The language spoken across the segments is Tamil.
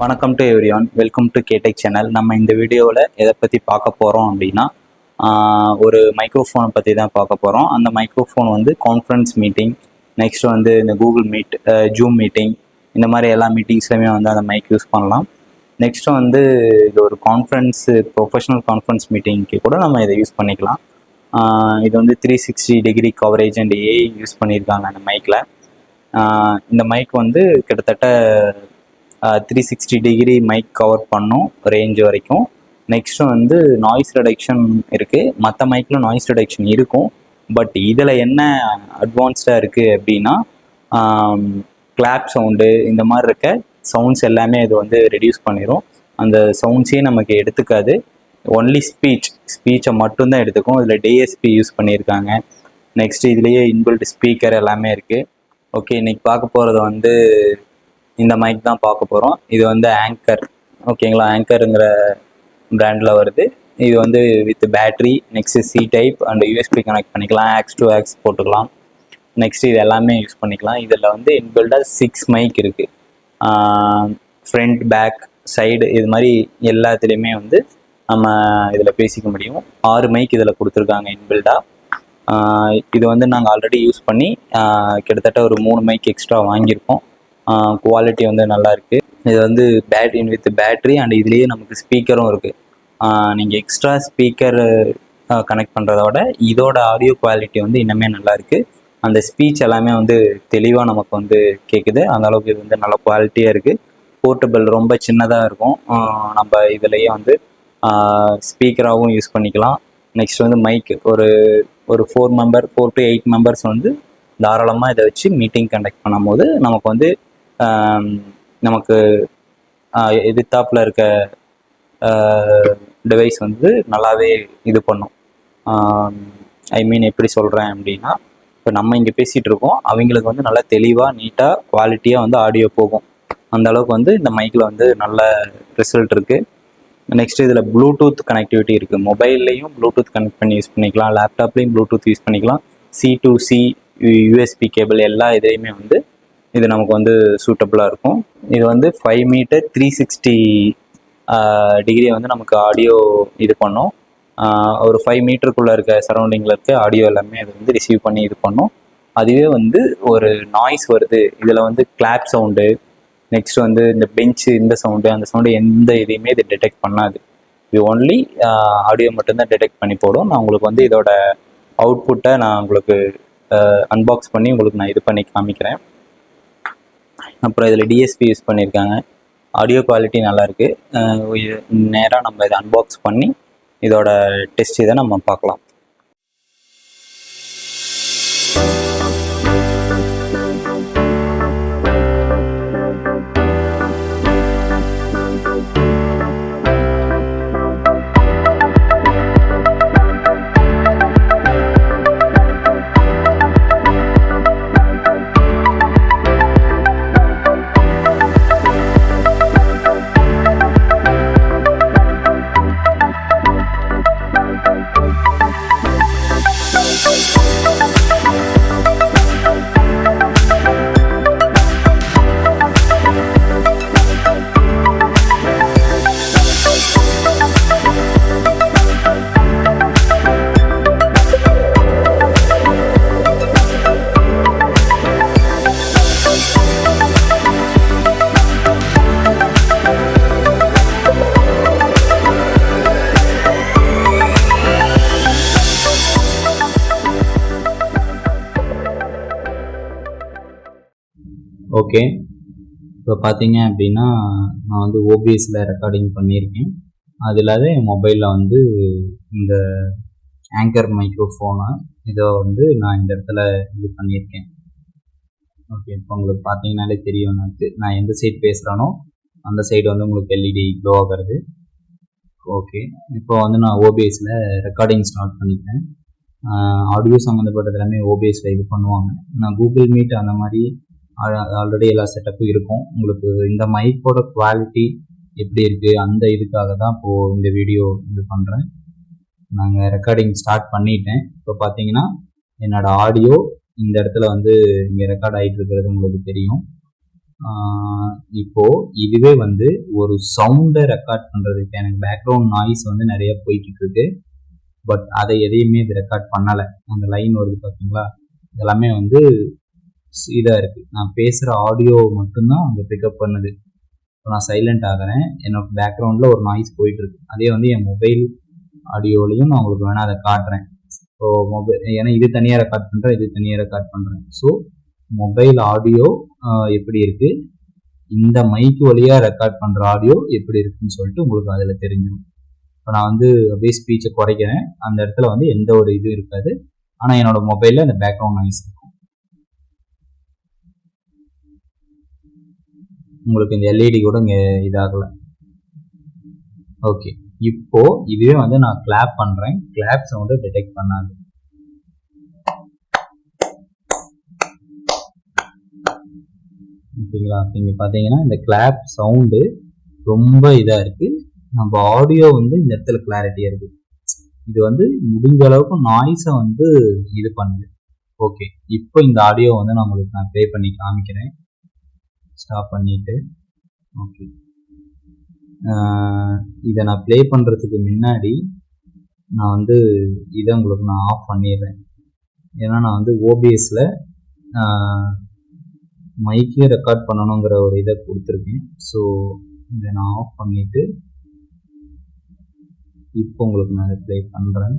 வணக்கம் to every one welcome to கேடெக் channel நம்ம இந்த வீடியோவில் எதை பற்றி பார்க்க போகிறோம் அப்படின்னா ஒரு மைக்ரோஃபோனை பற்றி தான் பார்க்க போகிறோம் அந்த மைக்ரோஃபோன் வந்து கான்ஃபரன்ஸ் மீட்டிங் நெக்ஸ்ட் வந்து இந்த கூகுள் மீட் ஜூம் மீட்டிங் இந்த மாதிரி எல்லா மீட்டிங்ஸ்லையுமே வந்து அந்த மைக் யூஸ் பண்ணலாம். நெக்ஸ்ட்டு வந்து இது ஒரு கான்ஃபரன்ஸ் ப்ரொஃபஷனல் கான்ஃபரன்ஸ் மீட்டிங்க்கு கூட நம்ம இதை யூஸ் பண்ணிக்கலாம். இது வந்து three sixty degree coverage and AI use பண்ணியிருக்காங்க அந்த மைக்கில் இந்த மைக் வந்து கிட்டத்தட்ட three sixty degree mic cover பண்ணும் ரேஞ்ச் வரைக்கும். நெக்ஸ்ட் வந்து நாய்ஸ் ரிடக்ஷன் இருக்குது மற்ற மைக்கில் நாய்ஸ் ரிடக்ஷன் இருக்கும். பட் இதில் என்ன அட்வான்ஸ்டாக இருக்குது அப்படின்னா கிளாப் சவுண்டு இந்த மாதிரி இருக்க சவுண்ட்ஸ் எல்லாமே இது வந்து ரெடியூஸ் பண்ணிடும் அந்த சவுண்ட்ஸே நமக்கு எடுத்துக்காது. ஒன்லி ஸ்பீச் ஸ்பீச்சை மட்டும்தான் எடுத்துக்கும். இதில் டிஎஸ்பி யூஸ் பண்ணியிருக்காங்க நெக்ஸ்ட் இதுலேயே இன்பில்ட் ஸ்பீக்கர் எல்லாமே இருக்குது ஓகே இன்றைக்கி பார்க்க போகிறது வந்து இந்த மைக் தான் பார்க்க போகிறோம் இது வந்து ஆங்கர் ஓகேங்களா ஆங்கருங்கிற பிராண்டில் வருது. இது வந்து with battery next C type and USB connect பண்ணிக்கலாம். ஆக்ஸ் டு ஆக்ஸ் போட்டுக்கலாம். நெக்ஸ்ட் இது எல்லாமே யூஸ் பண்ணிக்கலாம். இதில் வந்து இன்பில்டாக சிக்ஸ் மைக் இருக்குது ஃப்ரண்ட் பேக் சைடு இது மாதிரி எல்லாத்துலேயுமே வந்து நம்ம இதில் பேசிக்க முடியும். ஆறு மைக் இதில் கொடுத்துருக்காங்க இன்பில்டாக இது வந்து நாங்கள் ஆல்ரெடி யூஸ் பண்ணி கிட்டத்தட்ட ஒரு மூணு மைக் எக்ஸ்ட்ரா வாங்கியிருக்கோம். குவாலிட்டி வந்து நல்லா இருக்குது இது வந்து பேட்டரி வித் பேட்டரி அண்ட் இதுலேயே நமக்கு ஸ்பீக்கரும் இருக்குது நீங்கள் எக்ஸ்ட்ரா ஸ்பீக்கர் கனெக்ட் பண்ணுறத விட இதோட ஆடியோ குவாலிட்டி வந்து இன்னுமே நல்லாயிருக்கு அந்த ஸ்பீச் எல்லாமே வந்து தெளிவாக நமக்கு வந்து கேட்குது அந்த அளவுக்கு இது வந்து நல்ல குவாலிட்டியாக இருக்குது போர்ட்டபிள் ரொம்ப சின்னதாக இருக்கும். நம்ம இதுலேயே வந்து ஸ்பீக்கராகவும் யூஸ் பண்ணிக்கலாம். நெக்ஸ்ட் வந்து மைக் ஒரு ஒரு four member four to eight members வந்து தாராளமாக இதை வச்சு மீட்டிங் கண்டக்ட் பண்ணும்போது நமக்கு வந்து நமக்கு எதிர்த்தாப்பில் இருக்க டிவைஸ் வந்து நல்லாவே இது பண்ணும். ஐ மீன் எப்படி சொல்கிறேன் அப்படின்னா இப்போ நம்ம இங்கே பேசிகிட்டு இருக்கோம். அவங்களுக்கு வந்து நல்லா தெளிவாக நீட்டாக குவாலிட்டியாக வந்து ஆடியோ போகும். அந்த அளவுக்கு வந்து இந்த மைக்கில் வந்து நல்ல ரிசல்ட் இருக்குது நெக்ஸ்ட் இதில் ப்ளூடூத் கனெக்டிவிட்டி இருக்குது மொபைல்லையும் ப்ளூடூத் கனெக்ட் பண்ணி யூஸ் பண்ணிக்கலாம். லேப்டாப்லேயும் ப்ளூடூத் யூஸ் பண்ணிக்கலாம். C to C USB cable எல்லா இதையுமே வந்து இது நமக்கு வந்து சூட்டபுளாக இருக்கும். இது வந்து ஃபைவ் மீட்டர் த்ரீ சிக்ஸ்டி டிகிரியை வந்து நமக்கு ஆடியோ இது பண்ணும். ஒரு ஃபைவ் மீட்டருக்குள்ளே இருக்க சரௌண்டிங்கில் இருக்க ஆடியோ எல்லாமே அது வந்து ரிசீவ் பண்ணி இது பண்ணும். அதுவே வந்து ஒரு நாய்ஸ் வருது. இதில் வந்து கிளாப் சவுண்டு நெக்ஸ்ட் வந்து இந்த பெஞ்சு இந்த சவுண்டு அந்த சவுண்டு எந்த இதையுமே இது டிடெக்ட் பண்ணாது. இது ஒன்லி ஆடியோ மட்டும்தான் டிடெக்ட் பண்ணி போடும். நான் உங்களுக்கு வந்து இதோட அவுட்புட்டை நான் உங்களுக்கு அன்பாக்ஸ் பண்ணி உங்களுக்கு நான் இது பண்ணி காமிக்கிறேன். அப்புறம் இதில் டிஎஸ்பி யூஸ் பண்ணியிருக்காங்க ஆடியோ குவாலிட்டி நல்லாயிருக்கு நேராக நம்ம இதை அன்பாக்ஸ் பண்ணி இதோட டெஸ்ட் இதை நம்ம பார்க்கலாம். ஓகே இப்போ பார்த்தீங்க அப்படின்னா நான் வந்து ஓபிஎஸில் ரெக்கார்டிங் பண்ணியிருக்கேன். அது இல்லாத என் மொபைலில் வந்து இந்த ஆங்கர் மைக்ரோஃபோனை இதை வந்து நான் இந்த இடத்துல இது பண்ணியிருக்கேன். ஓகே இப்போ உங்களுக்கு பார்த்தீங்கனாலே தெரியும். நான் நான் எந்த சைடு பேசுகிறேனோ அந்த சைடு வந்து உங்களுக்கு எல்இடி க்ளோ ஆகிறது. ஓகே இப்போ வந்து நான் ஓபிஎஸில் ரெக்கார்டிங் ஸ்டார்ட் பண்ணிட்டேன். ஆடியோ சம்மந்தப்பட்டது எல்லாமே ஓபிஎஸில் இது பண்ணுவாங்க. நான் கூகுள் மீட் அந்த மாதிரி ஆல்ரெடி எல்லா செட்டப்பும் இருக்கும். உங்களுக்கு இந்த மைக்கோட குவாலிட்டி எப்படி இருக்குது அந்த இதுக்காக தான் இப்போது இந்த வீடியோ இது பண்ணுறேன் நாங்கள் ரெக்கார்டிங் ஸ்டார்ட் பண்ணிட்டேன். இப்போ பார்த்தீங்கன்னா என்னோடய ஆடியோ இந்த இடத்துல வந்து இங்கே ரெக்கார்ட் ஆகிட்டு இருக்கிறது உங்களுக்கு தெரியும். இப்போது இதுவே வந்து ஒரு சவுண்டை ரெக்கார்ட் பண்ணுறதுக்கு எனக்கு பேக்ரவுண்ட் நாய்ஸ் வந்து நிறைய போய்கிட்டு இருக்கு பட் அதை எதையுமே இது ரெக்கார்ட் பண்ணலை. அந்த லைன் வருது பார்த்தீங்களா இதெல்லாமே வந்து இதாக இருக்குது நான் பேசுகிற ஆடியோ மட்டும்தான் அங்கே பிக்கப் பண்ணுது. இப்போ நான் சைலண்ட் ஆகிறேன். என்னோட பேக்ரவுண்டில் ஒரு நாய்ஸ் போயிட்டுருக்கு. அதே வந்து என் மொபைல் ஆடியோலையும் நான் உங்களுக்கு வேணால் அதை காட்டுறேன். ஸோ மொபைல் ஏன்னா இது தனியாக ரெக்கார்ட் பண்ணுறேன் இது தனியாக ரெக்கார்ட் பண்ணுறேன் ஸோ மொபைல் ஆடியோ எப்படி இருக்குது இந்த மைக்கு வழியாக ரெக்கார்ட் பண்ணுற ஆடியோ எப்படி இருக்குன்னு சொல்லிட்டு உங்களுக்கு அதில் தெரிஞ்சிடும். இப்போ நான் வந்து அப்படியே ஸ்பீச்சை குறைக்கிறேன். அந்த இடத்துல வந்து எந்த ஒரு இதுவும் இருக்காது. ஆனால் என்னோட மொபைலில் அந்த பேக்ரவுண்ட் நாய்ஸ் இருக்கும் உங்களுக்கு இந்த எல்இடி கூட இங்கே இதாகல. ஓகே இப்போ இதுவே வந்து நான் கிளாப் பண்றேன். கிளாப் சவுண்டை டிடெக்ட் பண்ணாது. ஓகேங்களா? இங்க பாத்தீங்கன்னா இந்த கிளாப் சவுண்டு ரொம்ப இதா இருக்கு. நம்ம ஆடியோ வந்து இந்த இடத்துல கிளாரிட்டியா இருக்கு. இது வந்து முடிஞ்ச அளவுக்கு நாய்ஸை வந்து இது பண்ணுது. ஓகே இப்போ இந்த ஆடியோ வந்து நான் உங்களுக்கு நான் ப்ளே பண்ணி காமிக்கிறேன். ஸ்டாப் பண்ணிட்டு ஓகே இதை நான் ப்ளே பண்ணுறதுக்கு முன்னாடி நான் வந்து இதை உங்களுக்கு நான் ஆஃப் பண்ணிடுறேன். ஏன்னா நான் வந்து ஓபிஎஸில் மைக்கே ரெக்கார்ட் பண்ணணுங்கிற ஒரு இதை கொடுத்துருக்கேன். ஸோ இதை நான் ஆஃப் பண்ணிவிட்டு இப்போ உங்களுக்கு நான் இதை ப்ளே பண்ணுறேன்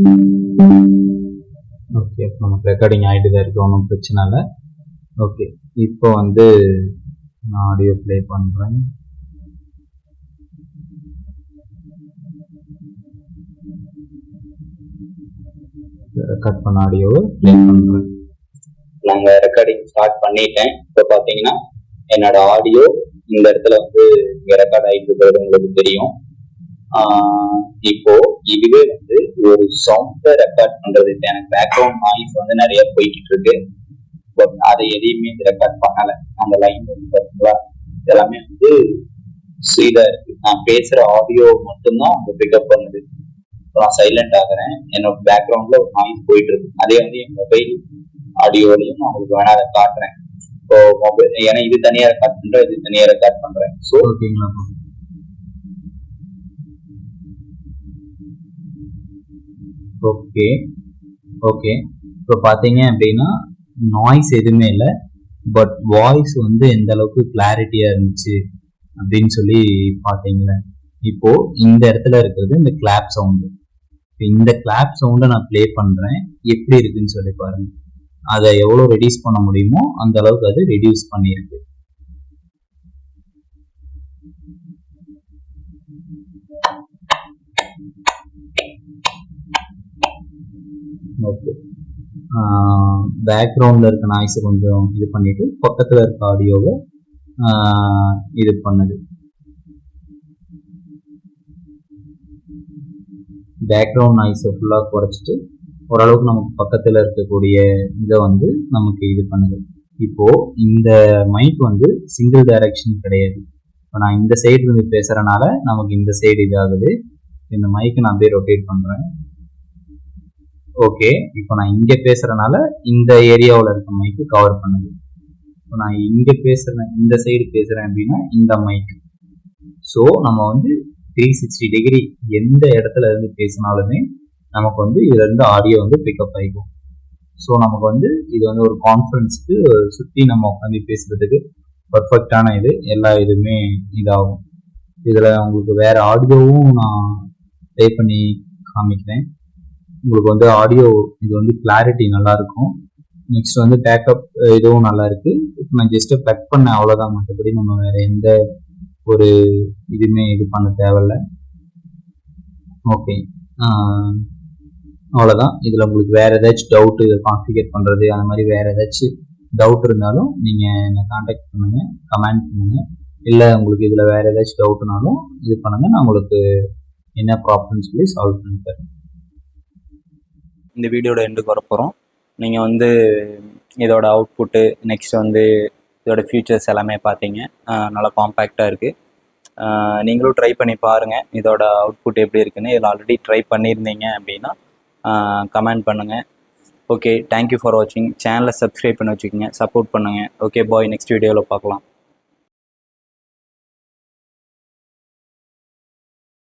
mm-hmm. ஓகே நமக்கு ரெக்கார்டிங் ஆகிட்டு தான் இருக்குது ஒன்றும் பிரச்சனை இல்லை. ஓகே இப்போ வந்து நான் ஆடியோ ப்ளே பண்ணுறேன் ரெக்கார்ட் பண்ண ஆடியோவை ப்ளே பண்ணுறேன் நாங்கள் ரெக்கார்டிங் ஸ்டார்ட் பண்ணிட்டேன். இப்போ பார்த்தீங்கன்னா என்னோட ஆடியோ இந்த இடத்துல வந்து இங்கே ரெக்கார்ட் ஆகிட்டு இருக்கிறது உங்களுக்கு தெரியும். இப்போ இதுவே வந்து ஒரு சவுண்டை ரெக்கார்ட் பண்றதுக்கு எனக்கு பேக்ரவுண்ட் நாய்ஸ் வந்து நிறைய போய்கிட்டு இருக்கு பட் அதை எதையுமே ரெக்கார்ட் பண்ணல. அந்த லைன் வந்து பார்த்தீங்களா இதெல்லாமே வந்து இதா இருக்கு. நான் பேசுற ஆடியோ மட்டும்தான் அங்க பிக்கப் பண்ணுது. நான் சைலண்ட் ஆகுறேன். என்னோட பேக்ரவுண்ட்ல ஒரு நாய்ஸ் போயிட்டு இருக்கு அதே வந்து என் மொபைல் ஆடியோலையும் நான் உங்களுக்கு வேணா அதை காட்டுறேன். இப்போ மொபைல் ஏன்னா இது தனியா ரெக்கார்ட் பண்றேன் இது தனியா ரெக்கார்ட் பண்றேன். ஸோ ஓகேங்களா ஓகே ஓகே இப்போ பார்த்தீங்க அப்படின்னா நாய்ஸ் எதுவுமே இல்லை. பட் வாய்ஸ் வந்து எந்த அளவுக்கு கிளாரிட்டியாக இருந்துச்சு அப்படின்னு சொல்லி பார்த்தீங்களே. இப்போ இந்த இடத்துல இருக்கிறது இந்த கிளாப் சவுண்டு இந்த கிளாப் சவுண்டை நான் ப்ளே பண்ணுறேன் எப்படி இருக்குன்னு சொல்லி பாருங்க. அதை எவ்வளோ ரெடியூஸ் பண்ண முடியுமோ அந்த அளவுக்கு அது ரெடியூஸ் பண்ணியிருக்கு. ஓகே பேக்ரவுண்டில் இருக்க நாய்ஸை கொஞ்சம் இது பண்ணிவிட்டு பக்கத்தில் இருக்க ஆடியோவை இது பண்ணுது. பேக்ரவுண்ட் நாய்ஸை ஃபுல்லாக குறைச்சிட்டு ஓரளவுக்கு நமக்கு பக்கத்தில் இருக்கக்கூடிய இதை வந்து நமக்கு இது பண்ணுது. இப்போது இந்த மைக் வந்து சிங்கிள் டைரக்ஷன் கிடையாது. இப்போ நான் இந்த சைடு இருந்து பேசுகிறனால நமக்கு இந்த சைடு இதாகுது. இந்த மைக்கை நான் அப்படியே ரொட்டேட் பண்ணுறேன் ஓகே இப்போ நான் இங்கே பேசுகிறனால இந்த ஏரியாவில் இருக்க மைக்கு கவர் பண்ணுது இப்போ நான் இங்கே பேசுகிறேன் இந்த சைடு பேசுகிறேன் அப்படின்னா இந்த மைக் ஸோ நம்ம வந்து த்ரீ சிக்ஸ்டி டிகிரி எந்த இடத்துல இருந்து பேசினாலுமே நமக்கு வந்து இதுலேருந்து ஆடியோ வந்து பிக்கப் ஆகிக்கும் ஸோ நமக்கு வந்து இது வந்து ஒரு கான்ஃபரன்ஸ்க்கு சுற்றி நம்ம உட்காந்து பேசுறதுக்கு பர்ஃபெக்டான இது எல்லா இதுவுமே இதாகும். இதில் உங்களுக்கு வேறு ஆடியோவும் நான் ப்ளே பண்ணி காமிக்கிறேன். உங்களுக்கு வந்து ஆடியோ இது வந்து கிளாரிட்டி நல்லா இருக்கும் நெக்ஸ்ட் வந்து பேக்கப் இதுவும் நல்லா இருக்கு இப்போ நான் ஜஸ்ட் ப்ளக் பண்ண அவ்வளோதான் மற்றபடி நம்ம வேற எந்த ஒரு இதுவுமே இது பண்ண தேவையில்ல. ஓகே அவ்வளோதான் இதில் உங்களுக்கு வேற ஏதாச்சும் டவுட் இதை கான்ஃபிகர் பண்ணுறது அந்த மாதிரி வேற ஏதாச்சும் டவுட் இருந்தாலும் நீங்கள் என்னை காண்டாக்ட் பண்ணுங்க கமெண்ட் பண்ணுங்க. இல்லை உங்களுக்கு இதில் வேற ஏதாச்சும் டவுட்னாலும் இது பண்ணுங்க. நான் உங்களுக்கு என்ன ப்ராப்ளம்னு சொல்லி சால்வ் பண்ணி தரேன். இந்த வீடியோட எண்டுக்கு வரப்போகிறோம் நீங்கள் வந்து இதோட அவுட்புட்டு நெக்ஸ்ட் வந்து இதோட ஃபியூச்சர்ஸ் எல்லாமே பார்த்தீங்க நல்லா காம்பேக்டாக இருக்குது நீங்களும் ட்ரை பண்ணி பாருங்கள் இதோட அவுட்புட் எப்படி இருக்குன்னு. இதில் ஆல்ரெடி ட்ரை பண்ணியிருந்தீங்க அப்படின்னா கமெண்ட் பண்ணுங்கள் ஓகே தேங்க்யூ ஃபார் வாட்சிங் சேனலை சப்ஸ்கிரைப் பண்ணி வச்சுக்கோங்க. சப்போர்ட் பண்ணுங்கள் ஓகே பாய் நெக்ஸ்ட் வீடியோவில் பார்க்கலாம்.